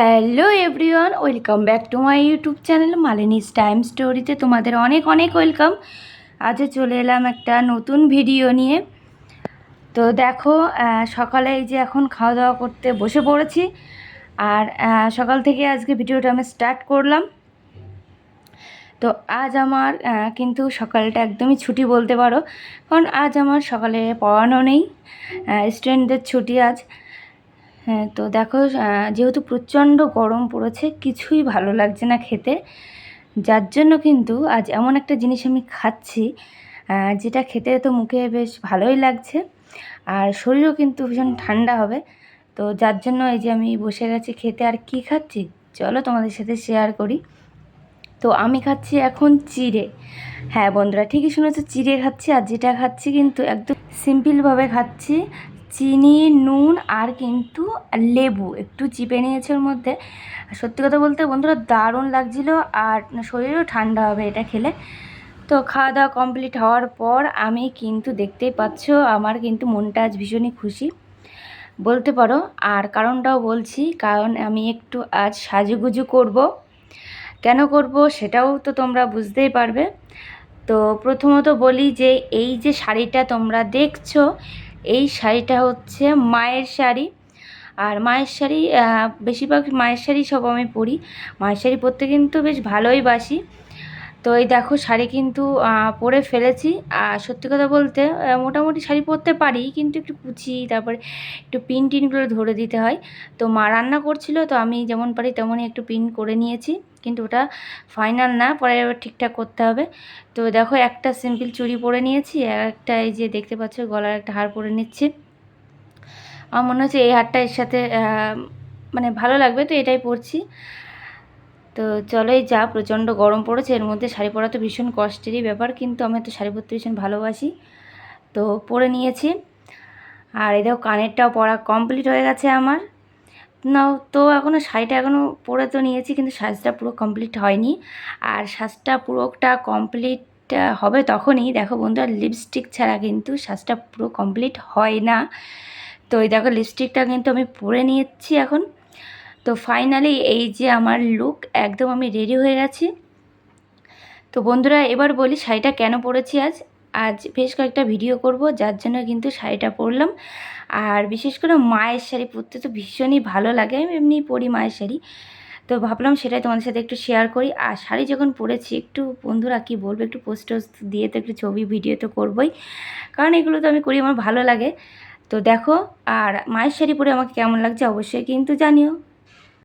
Hello everyone, welcome back to my YouTube channel Malini's time স্টোরিতে তোমাদের অনেক অনেক ওয়েলকাম। আজও চলে এলাম একটা নতুন ভিডিও নিয়ে। তো দেখো সকালে এই যে এখন খাওয়া দাওয়া করতে বসে পড়েছি। আর সকাল থেকে আজকে ভিডিওটা আমি স্টার্ট করলাম। তো আজ আমার কিন্তু সকালটা একদমই ছুটি বলতে পারো। কারণ আজ আমার সকালে পড়ানো নেই স্টুডেন্টদের ছুটি আজ। হ্যাঁ তো দেখো যেহেতু প্রচণ্ড গরম পড়েছে, কিছুই ভালো লাগছে না খেতে। যার জন্য কিন্তু আজ এমন একটা জিনিস আমি খাচ্ছি যেটা খেতে তো মুখে বেশ ভালোই লাগছে, আর শরীরও কিন্তু ভীষণ ঠান্ডা হবে। তো যার জন্য এই যে আমি বসে গেছি খেতে, আর কি খাচ্ছি? চলো তোমাদের সাথে শেয়ার করি। তো আমি খাচ্ছি এখন চিড়ে। হ্যাঁ বন্ধুরা, ঠিকই শুনেছো, চিড়ে খাচ্ছি, আর যেটা খাচ্ছি কিন্তু একদম সিম্পলভাবে খাচ্ছি চিনি, নুন আর কিন্তু লেবু। একটু চিপে নিয়েছে ওর মধ্যে। সত্যি কথা বলতে বন্ধুরা দারুণ লাগছিল আর শরীরও ঠান্ডা হবে এটা খেলে। তো খাওয়া দাওয়া কমপ্লিট হওয়ার পর আমি কিন্তু দেখতেই পাচ্ছ আমার কিন্তু মনটা আজ ভীষণই খুশি। বলতে পারো, আর কারণটাও বলছি, কারণ আমি একটু আজ সাজুগুজু করব। কেন করব সেটাও তো তোমরা বুঝতেই পারবে। তো প্রথমত বলি যে এই যে শাড়িটা তোমরা দেখছ এই শাড়িটা হচ্ছে মায়ের শাড়ি। আর মায়ের শাড়ি বেশিরভাগ মায়ের শাড়ি সব আমি পরি। মায়ের শাড়ি পরতে কিন্তু বেশ ভালোই বাসি। তো এই দেখো শাড়ি কিন্তু পরে ফেলেছি। আর সত্যি কথা বলতে মোটামুটি শাড়ি পরতে পারি, কিন্তু একটু কুচি, তারপরে একটু পিন টিনগুলো ধরে দিতে হয়। তো মা রান্না করছিল, তো আমি যেমন পারি তেমনই একটু পিন করে নিয়েছি, কিন্তু ওটা ফাইনাল না, পরে ঠিকঠাক করতে হবে। তো দেখো একটা সিম্পল চুড়ি পরে নিয়েছি আর একটা এই যে দেখতে পাচ্ছ গলার একটা হার পরে নিচ্ছি। আমার মনে হচ্ছে এই হারটা এর সাথে মানে ভালো লাগবে, তো এটাই পরছি। তো চলোই যা, প্রচণ্ড গরম পড়েছে, এর মধ্যে শাড়ি পরা তো ভীষণ কষ্টেরই ব্যাপার, কিন্তু আমি তো শাড়ি পরতে ভীষণ ভালোবাসি। তো পরে নিয়েছি। আর এই দেখো, কানেরটাও পরা কমপ্লিট হয়ে গেছে আমার। নাও তো এখনও শাড়িটা এখনও পরে তো নিয়েছি, কিন্তু সাজটা পুরো কমপ্লিট হয়নি। আর সাজটা পুরোটা কমপ্লিট হবে তখনই। দেখো বন্ধুরা লিপস্টিক ছাড়া কিন্তু সাজটা পুরো কমপ্লিট হয় না। তো এই দেখো লিপস্টিকটা কিন্তু আমি পরে নিয়েছি এখন। তো ফাইনালি এই যে আমার লুক একদম আমি রেডি হয়ে গেছি। তো বন্ধুরা, এবার বলি শাড়িটা কেন পরেছি আজ। আজ বেশ কয়েকটা ভিডিও করব, যার জন্য কিন্তু শাড়িটা পরলাম। আর বিশেষ করে মায়ের শাড়ি পরতে তো ভীষণই ভালো লাগে, আমি এমনিই পরি মায়ের শাড়ি। তো ভাবলাম সেটাই তোমাদের সাথে একটু শেয়ার করি। আর শাড়ি যখন পরেছি, একটু বন্ধুরা কি বলব, একটু পোস্ট টোস্ট দিয়ে তো একটু ছবি ভিডিও তো করবোই। কারণ এগুলো তো আমি করি, আমার ভালো লাগে। তো দেখো, আর মায়ের শাড়ি পরে আমাকে কেমন লাগছে অবশ্যই কিন্তু জানিও।